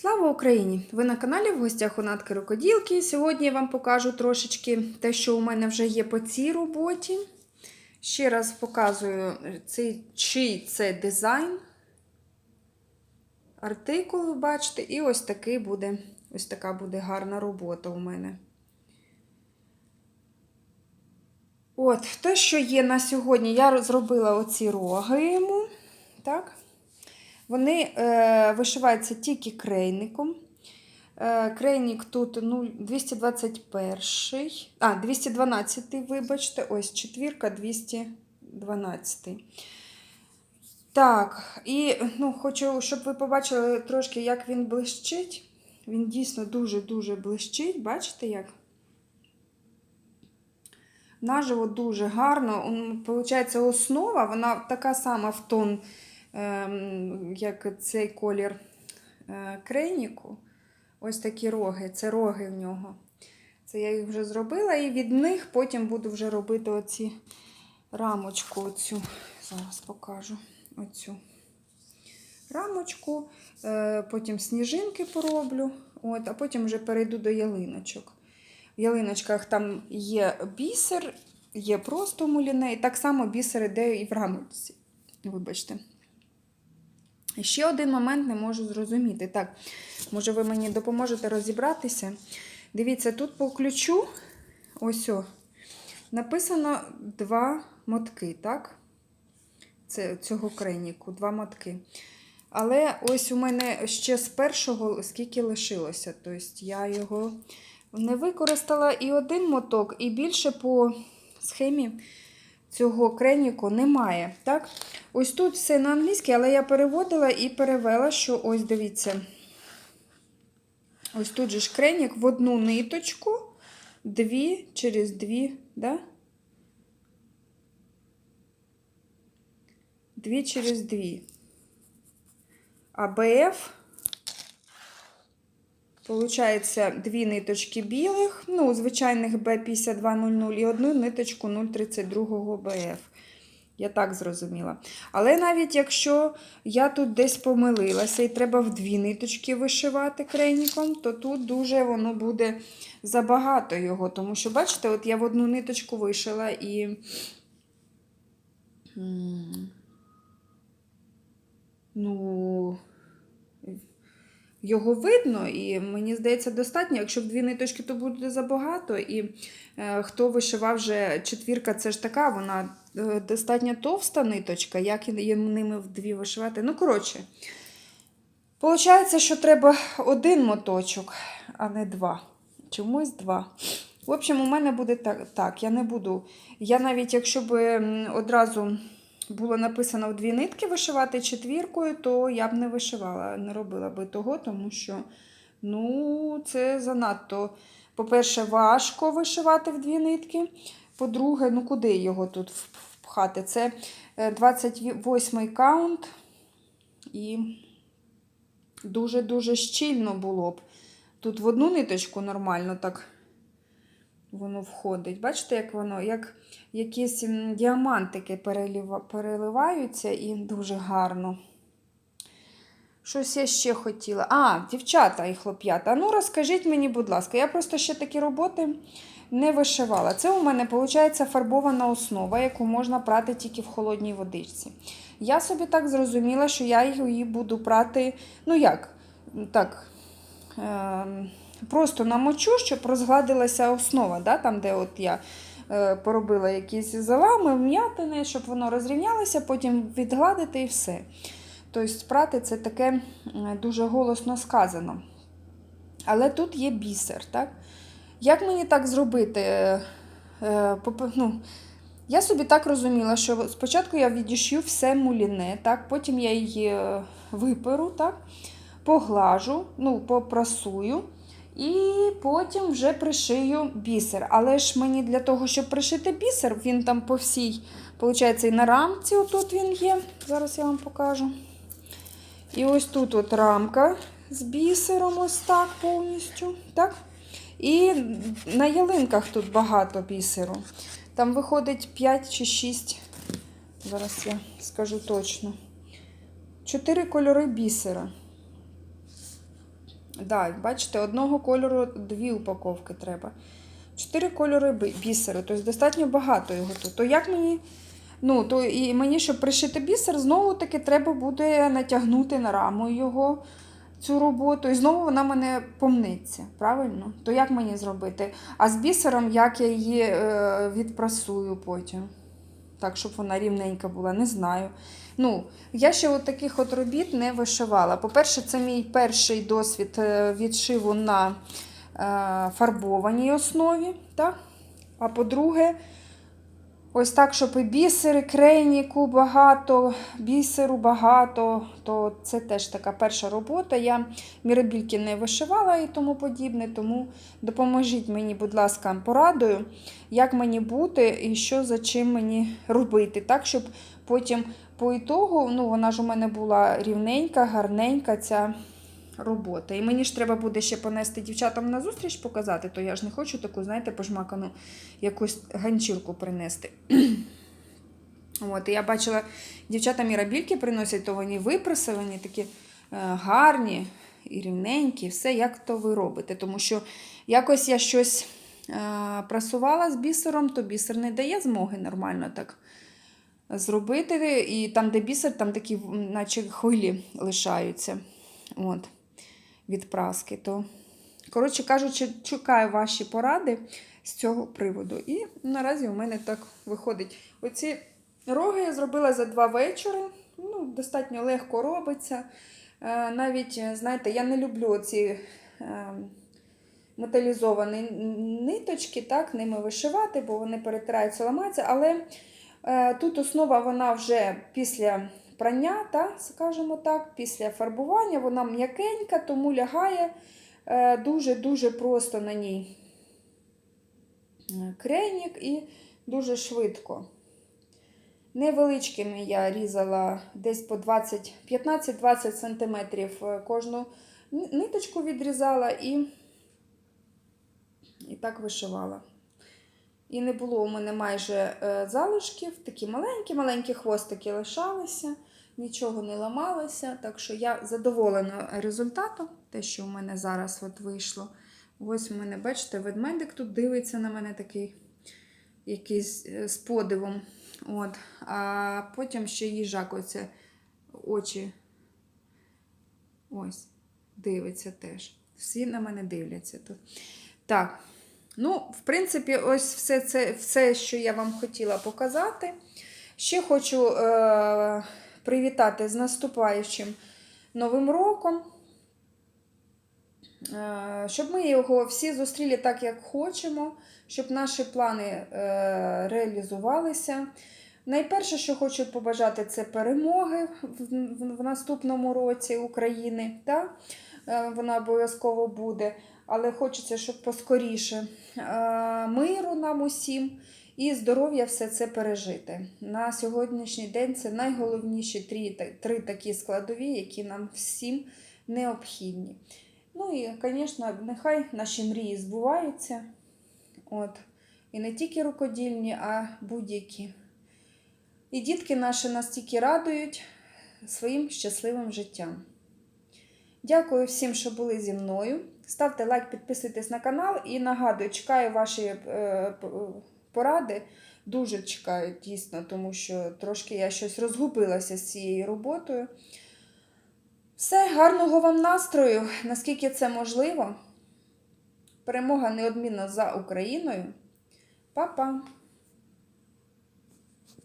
Слава Україні! Ви на каналі в гостях у Натки Рукоділки. Сьогодні я вам покажу трошечки те, що у мене вже є по цій роботі. Ще раз показую, цей, чий це дизайн. Артикул, бачите, і ось такий буде, ось така буде гарна робота у мене. От, те, що є на сьогодні, я зробила оці роги йому. Так? Вони е, вишиваються тільки крейником. Е, крейник тут 0, 221, а, 212, вибачте, ось четвірка 212. Так, і ну, хочу, щоб ви побачили трошки, як він блищить. Він дійсно дуже-дуже блищить. Бачите як? Наживо дуже гарно. Получається, основа, вона така сама в тон як цей колір е, крейніку. Ось такі роги. Це роги в нього. Це я їх вже зробила, і від них потім буду вже робити оці рамочку. Оцю. Зараз покажу оцю рамочку, е, потім сніжинки пороблю, от, а потім вже перейду до ялиночок. В ялиночках там є бісер, є просто муліне, і так само бісер іде і в рамочці. Вибачте. Ще один момент не можу зрозуміти. Так, може, ви мені допоможете розібратися. Дивіться, тут по ключу ось о, написано два мотки, так? Це цього крейніку, два мотки. Але ось у мене ще з першого скільки лишилося. Тобто я його не використала і один моток, і більше по схемі цього креніку немає. Так? Ось тут все на англійській, але я переводила і перевела, що ось дивіться. Ось тут же ж кренік в одну ниточку, дві через дві, да? Дві через дві. А БФ Получається дві ниточки білих, ну, звичайних B5200 і одну ниточку 032 БФ. Я так зрозуміла. Але навіть якщо я тут десь помилилася і треба в дві ниточки вишивати крейніком, то тут дуже воно буде забагато його. Тому що, бачите, от я в одну ниточку вишила і. Ну, його видно, і мені здається, достатньо. Якщо в дві ниточки, то буде забагато. І е, хто вишивав вже четвірка, це ж така, вона е, достатньо товста ниточка, як і ними в дві вишивати. Ну, коротше, Получається, що треба один моточок, а не два. Чомусь два. В общем, у мене буде так. так я не буду. Я навіть, якщо б одразу було написано в дві нитки вишивати четвіркою, то я б не вишивала, не робила би того, тому що ну, це занадто, по-перше, важко вишивати в дві нитки. По-друге, ну куди його тут впхати? Це 28-й е, каунт. І дуже-дуже щільно було б. Тут в одну ниточку нормально так воно входить. Бачите, як воно, як якісь діамантики переливаються і дуже гарно. Щось я ще хотіла. А, дівчата і хлоп'ята. Ну, розкажіть мені, будь ласка, я просто ще такі роботи не вишивала. Це у мене, виходить, фарбована основа, яку можна прати тільки в холодній водичці. Я собі так зрозуміла, що я її буду прати, ну як, так. Е просто намочу, щоб розгладилася основа, да, там, де от я е, поробила якісь залами, вм'ятини, щоб воно розрівнялося, потім відгладити і все. Тобто, прати це таке дуже голосно сказано. Але тут є бісер. так? Як мені так зробити? Е, е, ну, Я собі так розуміла, що спочатку я відішью все муліне, так? потім я її виперу, так? поглажу, ну, попрасую. І потім вже пришию бісер. Але ж мені для того, щоб пришити бісер, він там по всій, виходить, і на рамці отут він є. Зараз я вам покажу. І ось тут от рамка з бісером, ось так повністю. так? І на ялинках тут багато бісеру. Там виходить 5 чи 6, зараз я скажу точно. 4 кольори бісера. Да, бачите, одного кольору дві упаковки треба. Чотири кольори бісеру, тобто достатньо багато його тут. То як мені. Ну, то і мені, щоб пришити бісер, знову таки треба буде натягнути на раму його цю роботу, і знову вона мене помниться. Правильно? То як мені зробити? А з бісером, як я її е, відпрасую потім? Так, щоб вона рівненька була, не знаю. Ну, я ще от таких от робіт не вишивала. По-перше, це мій перший досвід е, відшиву на е, фарбованій основі. Так? А по-друге, ось так, щоб і бісери, крейніку багато, бісеру багато, то це теж така перша робота. Я мірабільки не вишивала і тому подібне, тому допоможіть мені, будь ласка, порадою, як мені бути і що за чим мені робити, так, щоб потім по ітогу, ну вона ж у мене була рівненька, гарненька ця робота. І мені ж треба буде ще понести дівчатам на зустріч показати, то я ж не хочу таку, знаєте, пожмакану якусь ганчірку принести. От, і я бачила, дівчата мірабільки приносять, то вони випрасовані, такі е, гарні і рівненькі, все, як то ви робите. Тому що якось я щось е, прасувала з бісером, то бісер не дає змоги нормально так зробити. І там, де бісер, там такі, наче хвилі лишаються от, від праски. То, коротше кажучи, чекаю ваші поради з цього приводу. І наразі у мене так виходить. Оці роги я зробила за два вечори. Ну, достатньо легко робиться. Е, Навіть, знаєте, я не люблю ці е, металізовані ниточки, так, ними вишивати, бо вони перетираються, ламаються. Але е, тут основа вона вже після прання, та, скажімо так, після фарбування, вона м'якенька, тому лягає е, дуже-дуже просто на ній е, крейнік і дуже швидко. Невеличкими я різала десь по 15-20 см кожну ниточку відрізала і, і так вишивала. І не було у мене майже е, залишків, такі маленькі-маленькі хвостики лишалися, нічого не ламалося. Так що я задоволена результатом, те, що у мене зараз от вийшло. Ось у мене, бачите, ведмедик тут дивиться на мене такий якийсь е, з подивом. От. А потім ще їжак оце очі. Ось, дивиться теж. Всі на мене дивляться тут. Так. Ну, в принципі, ось все це, все, що я вам хотіла показати. Ще хочу е- привітати з наступаючим Новим роком. Е, Щоб ми його всі зустріли так, як хочемо, щоб наші плани е, реалізувалися. Найперше, що хочу побажати, це перемоги в, наступному році України. Та? Е, Вона обов'язково буде, але хочеться, щоб поскоріше е, миру нам усім і здоров'я все це пережити. На сьогоднішній день це найголовніші три, три такі складові, які нам всім необхідні. Ну і, звісно, нехай наші мрії збуваються. От. І не тільки рукодільні, а будь-які. І дітки наші настільки радують своїм щасливим життям. Дякую всім, що були зі мною. Ставте лайк, підписуйтесь на канал і нагадую, чекаю ваші е, поради. Дуже чекаю, дійсно, тому що трошки я щось розгубилася з цією роботою. Все, гарного вам настрою, наскільки це можливо. Перемога неодмінно за Україною. Па-па!